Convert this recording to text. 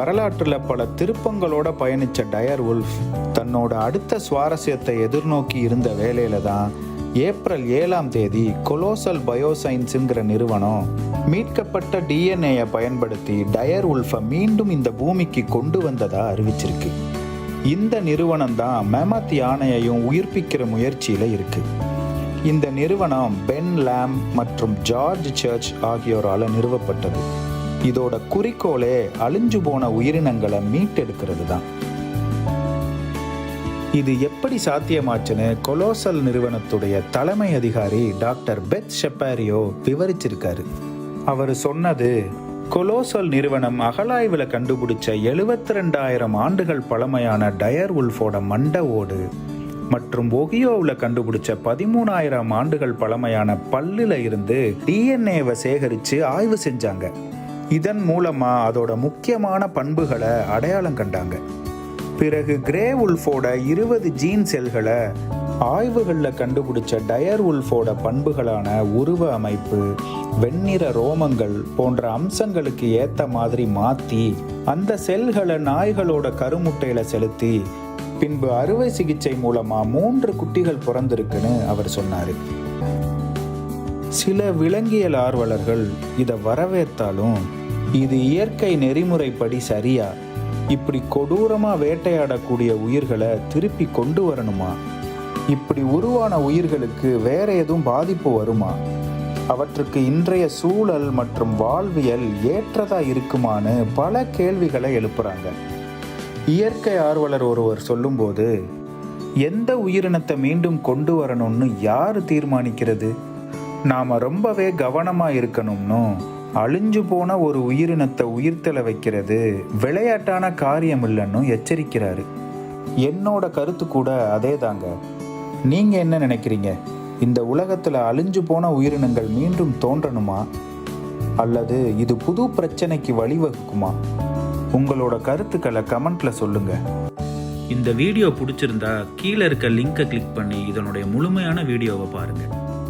வரலாற்றில் பல திருப்பங்களோட பயணித்த டயர் உல்ஃப் தன்னோட அடுத்த சுவாரஸ்யத்தை எதிர்நோக்கி இருந்த வேலையில தான் ஏப்ரல் ஏழாம் தேதி கொலோசல் பயோசைன்ஸுங்கிற நிறுவனம் மீட்கப்பட்ட டிஎன்ஏயை பயன்படுத்தி டயர் உல்ஃபை மீண்டும் இந்த பூமிக்கு கொண்டு வந்ததா அறிவிச்சிருக்கு. இந்த நிறுவனம் தான் மெமத் யானையையும் உயிர்ப்பிக்கிற முயற்சியில் இருக்கு. இந்த நிறுவனம் பென் லேம் மற்றும் ஜார்ஜ் சர்ச் ஆகியோரால் நிறுவப்பட்டது. இதோட குறிக்கோளே அழிஞ்சு போன உயிரினங்களை மீட்டெடுக்கிறது தான் இது எப்படி சாத்தியமாச்சுன்னு கொலோசல் நிறுவனத்துடைய தலைமை அதிகாரி டாக்டர் பெத் ஷெப்பாரியோ விவரிச்சிருக்காரு. அவர் சொன்னது கொலோசல் நிறுவனம் அகலாய்வில் கண்டுபிடிச்ச எழுபத்தி ரெண்டாயிரம் ஆண்டுகள் பழமையான டயர் உல்ஃபோட மண்ட ஓடு மற்றும் ஒகியோவில் கண்டுபிடிச்ச பதிமூணாயிரம் ஆண்டுகள் பழமையான பல்லில் இருந்து டிஎன்ஏவை சேகரித்து ஆய்வு செஞ்சாங்க. இதன் மூலமா அதோட முக்கியமான பண்புகளை அடையாளம் கண்டாங்க. பிறகு கிரே உல்ஃபோட இருபது ஜீன் செல்களை ஆய்வுகளில் கண்டுபிடிச்ச டயர் உல்ஃபோட பண்புகளான உருவ அமைப்பு வெண்ணிற ரோமங்கள் போன்ற அம்சங்களுக்கு ஏற்ற மாதிரி மாற்றி அந்த செல்களை நாய்களோட கருமுட்டையில் செலுத்தி பின்பு அறுவை சிகிச்சை மூலமாக மூன்று குட்டிகள் பிறந்திருக்குன்னு அவர் சொன்னார். சில விலங்கியல் ஆர்வலர்கள் இதை வரவேற்றாலும் இது இயற்கை நெறிமுறைப்படி சரியா? இப்படி கொடூரமாக வேட்டையாடக்கூடிய உயிர்களை திருப்பி கொண்டு வரணுமா? இப்படி உருவான உயிர்களுக்கு வேற எதுவும் பாதிப்பு வருமா? அவற்றுக்கு இன்றைய சூழல் மற்றும் வாழ்வியல் ஏற்றதா இருக்குமான்னு பல கேள்விகளை எழுப்புறாங்க. இயற்கை ஆர்வலர் ஒருவர் சொல்லும்போது எந்த உயிரினத்தை மீண்டும் கொண்டு வரணும்னு யார் தீர்மானிக்கிறது? நாம ரொம்பவே கவனமா இருக்கணும்னு. அழிஞ்சு போன ஒரு உயிரினத்தை உயிர்த்தல வைக்கிறது விளையாட்டான காரியம் இல்லைன்னு எச்சரிக்கிறாரு. என்னோட கருத்து கூட அதே தாங்க நீங்க என்ன நினைக்கிறீங்க? இந்த உலகத்துல அழிஞ்சு போன உயிரினங்கள் மீண்டும் தோன்றணுமா? அல்லது இது புது பிரச்சனைக்கு வழிவகுக்குமா? உங்களோட கருத்துக்களை கமெண்ட்ல சொல்லுங்க. இந்த வீடியோ பிடிச்சிருந்தா கீழே இருக்க லிங்கை கிளிக் பண்ணி இதனுடைய முழுமையான வீடியோவை பாருங்கள்